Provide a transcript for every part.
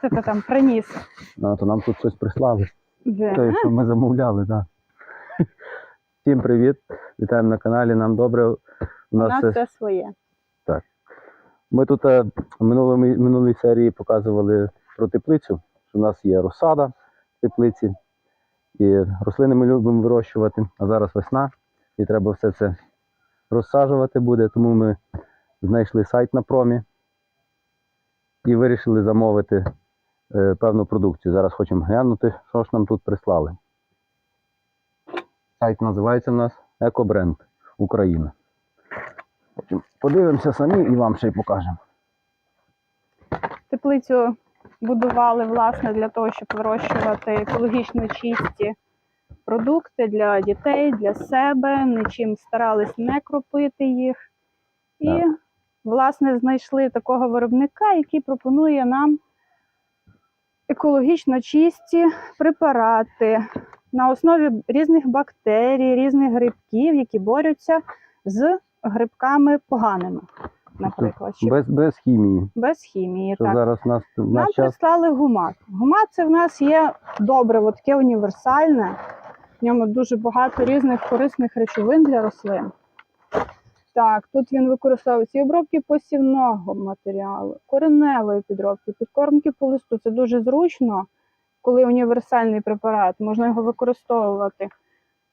ти то там приніс? ну, то нам тут щось прислали. Де? Те, що ми замовляли, так. Всім привіт! Вітаємо на каналі. Нам добре. У У нас, нас е, все своє. Так. Ми тут е, в минулому, минулій серії показували про теплицю, у нас є розсада в теплиці. І рослини ми любимо вирощувати, а зараз весна, і треба все це розсаджувати буде. Тому ми знайшли сайт на промі і вирішили замовити певну продукцію. Зараз хочемо глянути, що ж нам тут прислали. Сайт називається у нас Екобренд Україна. Потім подивимося самі і вам ще й покажемо. Теплицю будували власне для того, щоб вирощувати екологічно чисті продукти для дітей, для себе. Нічим старались не кропити їх. І, Так. власне, знайшли такого виробника, який пропонує нам екологічно чисті препарати на основі різних бактерій, різних грибків, які борються з грибками поганими, наприклад. щоб- Без, без хімії. без хімії. Що так. зараз нас Нам час прислали гумат. Гумат це в нас є добре, от таке універсальне. В ньому дуже багато різних корисних речовин для рослин. Так, тут він використовується і обробки посівного матеріалу, кореневої підробки, підкормки по листу. Це дуже зручно, коли універсальний препарат, можна його використовувати.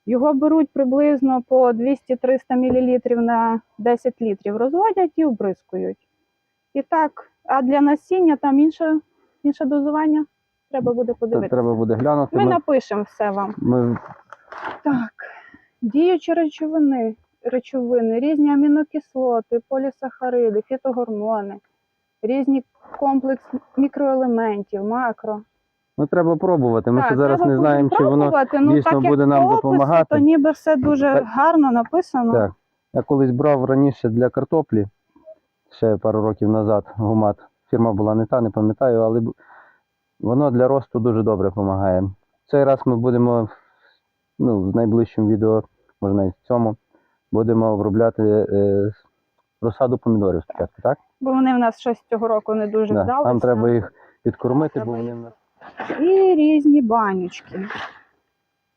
Його беруть приблизно по 200-300 мл на 10 літрів, розводять і обрискують. І так, а для насіння там інше, інше дозування. Треба буде подивитися. треба буде глянути. Ми Ми, напишемо все вам. ми Так, діючі речовини, речовини, різні амінокислоти, полісахариди, фітогормони, різні комплекс мікроелементів, макро. ну, треба пробувати. Ми так, ще зараз не знаємо, чи воно. ну, дійсно так, як буде нам опису, допомагати. То ніби все дуже Так. гарно написано. Так. Я колись брав раніше для картоплі, ще пару років назад, гумат. Фірма була не та, не пам'ятаю, але воно для росту дуже добре допомагає. Цей раз ми будемо ну, в найближчому відео, може навіть в цьому, будемо обробляти е, розсаду помідорів спочатку, так? Бо вони в нас щось цього року не дуже Да. вдалися. Нам треба їх підкормити, бо вони в нас. І різні банючки.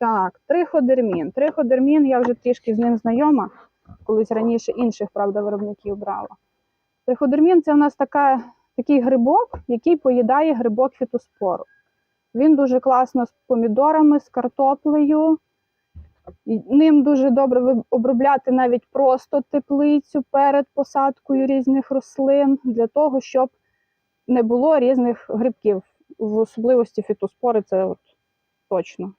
Так, триходермін. Триходермін, я вже трішки з ним знайома, колись раніше інших, правда, виробників брала. Триходермін це у нас така, такий грибок, який поїдає грибок фітоспору. Він дуже класно з помідорами, з картоплею. Ним дуже добре обробляти навіть просто теплицю перед посадкою різних рослин для того, щоб не було різних грибків. В особливості фітоспори це от точно.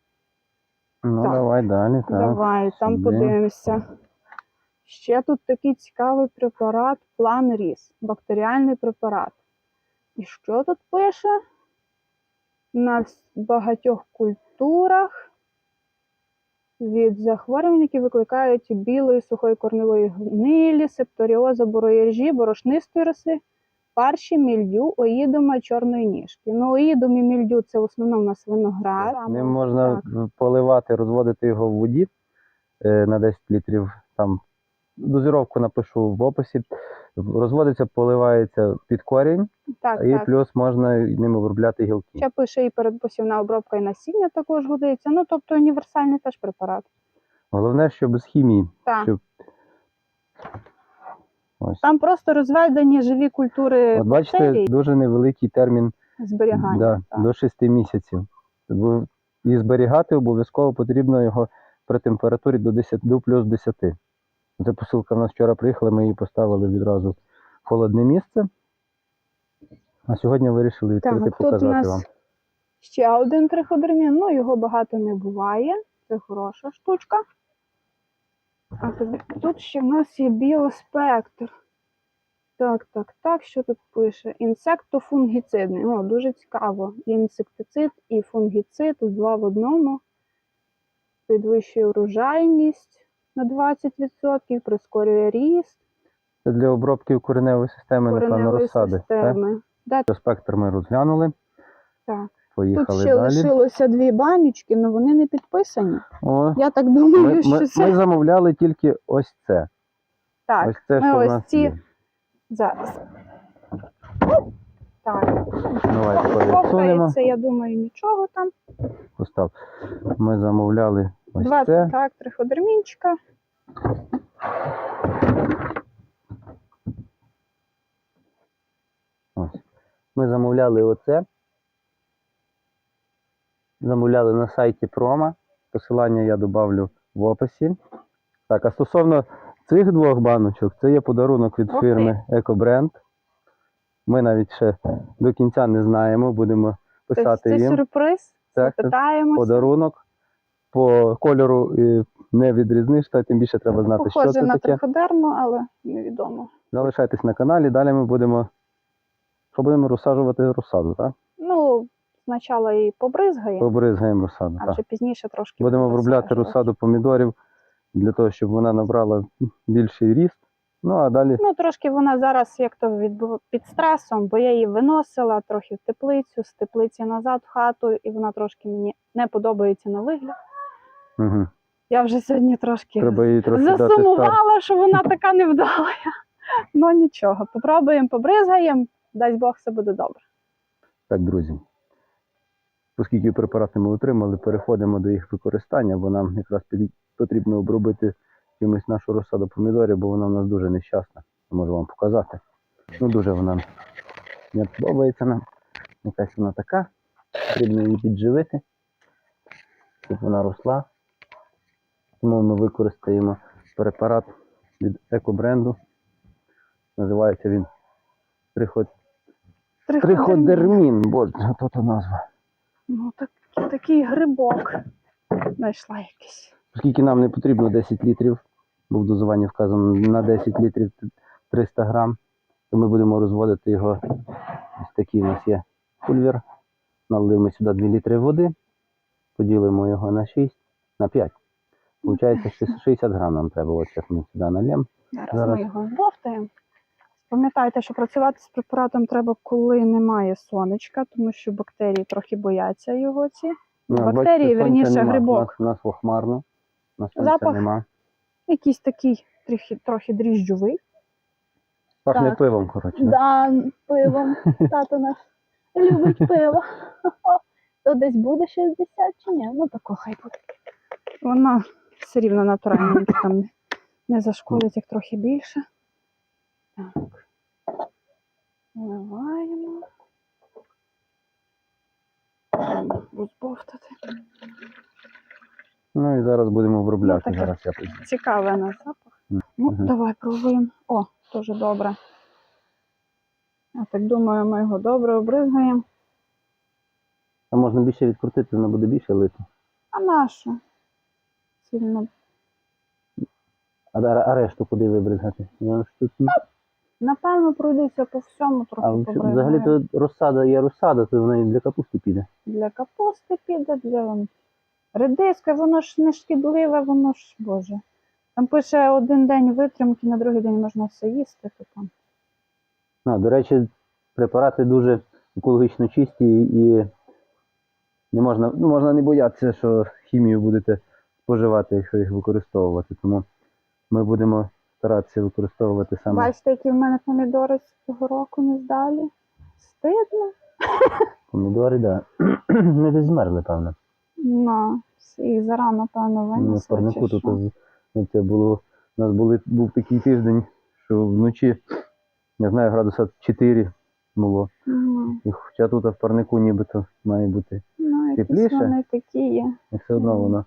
Ну, Так. давай далі. Так. Давай там сюди. подивимося. Ще тут такий цікавий препарат План Ріс, бактеріальний препарат. І що тут пише? На багатьох культурах від захворювань, які викликають білої сухої корневої гнилі, септоріоза бороїржі, борошнистої роси, парші, мільдю, оїдома, чорної ніжки. Ну, оїдом і мільдю це в основному у нас виноград. Ним можна Так. поливати, розводити його в воді е, на 10 літрів. Там дозировку напишу в описі. Розводиться, поливається під корінь, Так, і так. плюс можна ним обробляти гілки. Ще пише і передпосівна обробка і насіння також годиться. Ну, тобто універсальний теж препарат. Головне, що без хімії. Так. Щоб... Ось. Там просто розведені живі культури От бачите, бактерій дуже невеликий термін зберігання. да, так. до 6 місяців. І зберігати обов'язково потрібно його при температурі до 10, до плюс 10. Це посилка в нас вчора приїхала, ми її поставили відразу в холодне місце. А сьогодні вирішили відкрити Так, тут у показати нас вам. ще один триходермін. Ну, його багато не буває. Це хороша штучка. А тут ще в нас є біоспектр. Так, так, так, що тут пише? Інсектофунгіцидний. О, дуже цікаво. Інсектицид і фунгіцид два в одному. Підвищує урожайність на 20%, прискорює ріст Це для обробки кореневої системи, напевно, розсади. Так? системи. Да, Спектр ми розглянули, так. поїхали Тут ще далі. лишилося дві банючки, але вони не підписані. О, Я так думаю, ми, що ми, це ми замовляли тільки ось це. так. ось це, ми що ось нас ці є. зараз. Так. Давай тепер я думаю, нічого там. Постав. Ми замовляли ось Два це. так, триходермінчика. Ось. Ми замовляли оце. Замовляли на сайті Прома. Посилання я добавлю в описі. Так, а стосовно цих двох баночок, це є подарунок від ти. фірми EcoBrand. Ми навіть ще до кінця не знаємо, будемо писати це їм. сюрприз. Так, це подарунок. По кольору не відрізниш, та тим більше треба знати, що Похоже це на таке. але невідомо. Залишайтесь на каналі, далі ми будемо. Що будемо розсаджувати розсаду, так? Ну, спочатку її побризгаємо, Побризгаємо розсаду. а вже пізніше трошки. Будемо розсаджувати. розсаду помідорів для того, щоб вона набрала більший ріст. Ну а далі Ну, трошки вона зараз як то відбув під стресом, бо я її виносила трохи в теплицю, з теплиці назад в хату, і вона трошки мені не подобається на вигляд. Угу. Я вже сьогодні трошки треба дати старт. засумувала, що вона така невдала. Ну нічого, попробуємо, побризгаємо, дасть Бог, все буде добре. Так, друзі. Оскільки препарати ми отримали, переходимо до їх використання, бо нам якраз потрібно обробити чимось нашу розсаду помідорів, бо вона у нас дуже нещасна. Я можу вам показати. Ну, дуже вона не подобається нам. Якась вона така. Потрібно її підживити, щоб вона росла. Тому ми використаємо препарат від екобренду. Називається він триход... триходермін. Боже, то та назва. Ну, так, такий грибок. Знайшла якийсь. Оскільки нам не потрібно 10 літрів, бо в дозуванні вказано на 10 літрів 300 грам, то ми будемо розводити його. Ось такий у нас є пульвер. Налили сюди 2 літри води, поділимо його на 6, на 5. Получається 60 грам нам треба. От зараз ми сюди нальємо. Зараз, Зараз. ми його збовтаємо. Пам'ятайте, що працювати з препаратом треба, коли немає сонечка, тому що бактерії трохи бояться його ці. Ну, Бактерії, бачите, сонця вірніше, нема. грибок. У нас, у нас хмарно, у нас сонця Запах. нема. Якийсь такий трохи, трохи дріжджовий. Пахне Так. пивом, коротше. Да, пивом. Тато наш любить пиво. То десь буде 60 чи ні? Ну тако хай буде. Вона все рівно натуральна, там не зашкодить, як трохи більше. Так. Вливаємо. Розбовтати. Ну і зараз будемо обробляти. Ну, зараз я. Цікавий на запах. Ну, Мгм. давай пробуємо. О, дуже добре. Я так думаю, ми його добре обризгаємо. А можна більше відкрутити, воно буде більше лити. А нащо? Сильно. А, а, а решту куди вибризгати? Напевно, пройдеться по всьому трохи а взагалі то розсада є розсада, то вона і для капусти піде. Для капусти піде, для вон, редиска, воно ж не шкідливе, воно ж, боже. Там пише один день витримки, на другий день можна все їсти. То там. Ну, до речі, препарати дуже екологічно чисті і не можна, ну, можна не боятися, що хімію будете споживати, якщо їх використовувати. Тому ми будемо старатися використовувати саме. Бачите, які в мене помідори з цього року не здалі. Стидно. Помідори, так. Да. Не десь змерли, певно. Ну, їх зарано, певно, Ну, в парнику чи тут ну, це було. У нас були, був такий тиждень, що вночі, не знаю, градуса 4 було. Ну, І хоча тут в парнику нібито має бути. ну, Тепліше? вони такі є. І все одно воно.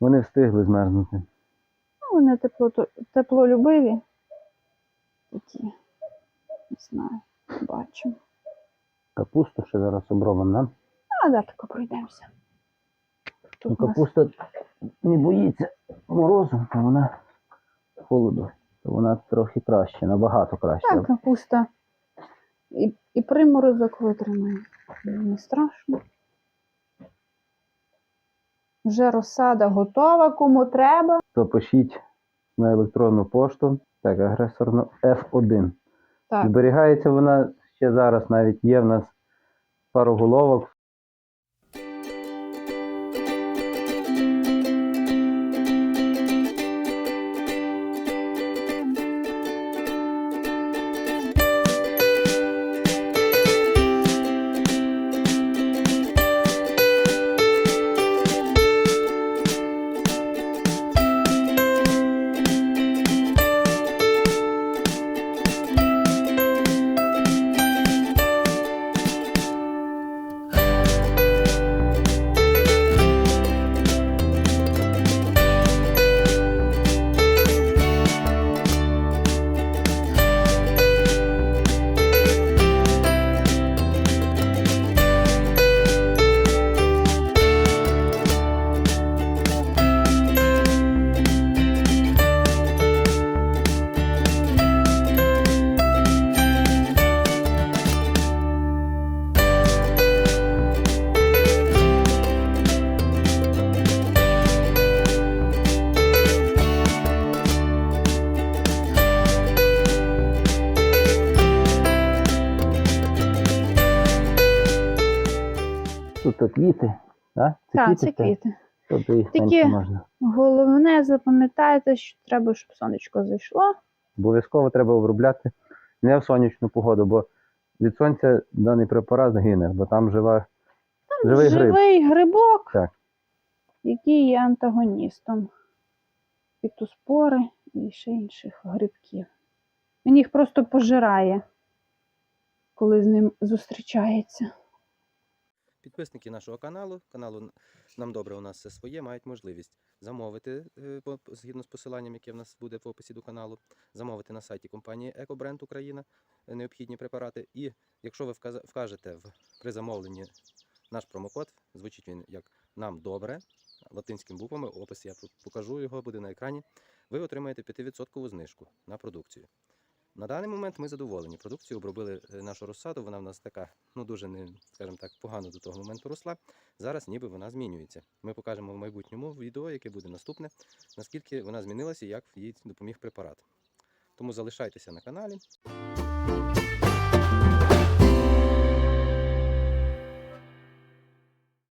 Вони встигли змерзнути. Ну, вони тепло, теплолюбиві. Такі. Не знаю, бачимо. Капусту ще зараз обробимо, да? А, да, тако пройдемося. Ну, Тут у нас капуста не боїться морозу, то вона холоду. То вона трохи краще, набагато краще. так, капуста. І, і приморозок витримає. Не страшно. Вже розсада готова, кому треба. То пишіть на електронну пошту. Так, агресорно F1. Так, Зберігається вона ще зараз, навіть є в нас пару головок. Квіти. А? Це Так, квіти, це квіти. Тобто їх Такі- можна. Головне, запам'ятайте, що треба, щоб сонечко зайшло. Обов'язково треба обробляти не в сонячну погоду, бо від сонця даний препарат гине, бо там жива, живий гриб. Живий грибок, Так. який є антагоністом фітоспори і ще інших грибків. Він їх просто пожирає, коли з ним зустрічається. Підписники нашого каналу, каналу Нам добре у нас все своє, мають можливість замовити е, згідно з посиланням, яке в нас буде в описі до каналу, замовити на сайті компанії Екобренд Україна е, необхідні препарати. І якщо ви вкажете в, при замовленні наш промокод, звучить він як Нам добре, латинськими буквами, опис я покажу його, буде на екрані. Ви отримаєте 5% знижку на продукцію. На даний момент ми задоволені. Продукцію обробили е, нашу розсаду. Вона в нас така, ну дуже не, скажімо так, погано до того моменту росла. Зараз ніби вона змінюється. Ми покажемо в майбутньому відео, яке буде наступне, наскільки вона змінилася і як їй допоміг препарат. Тому залишайтеся на каналі.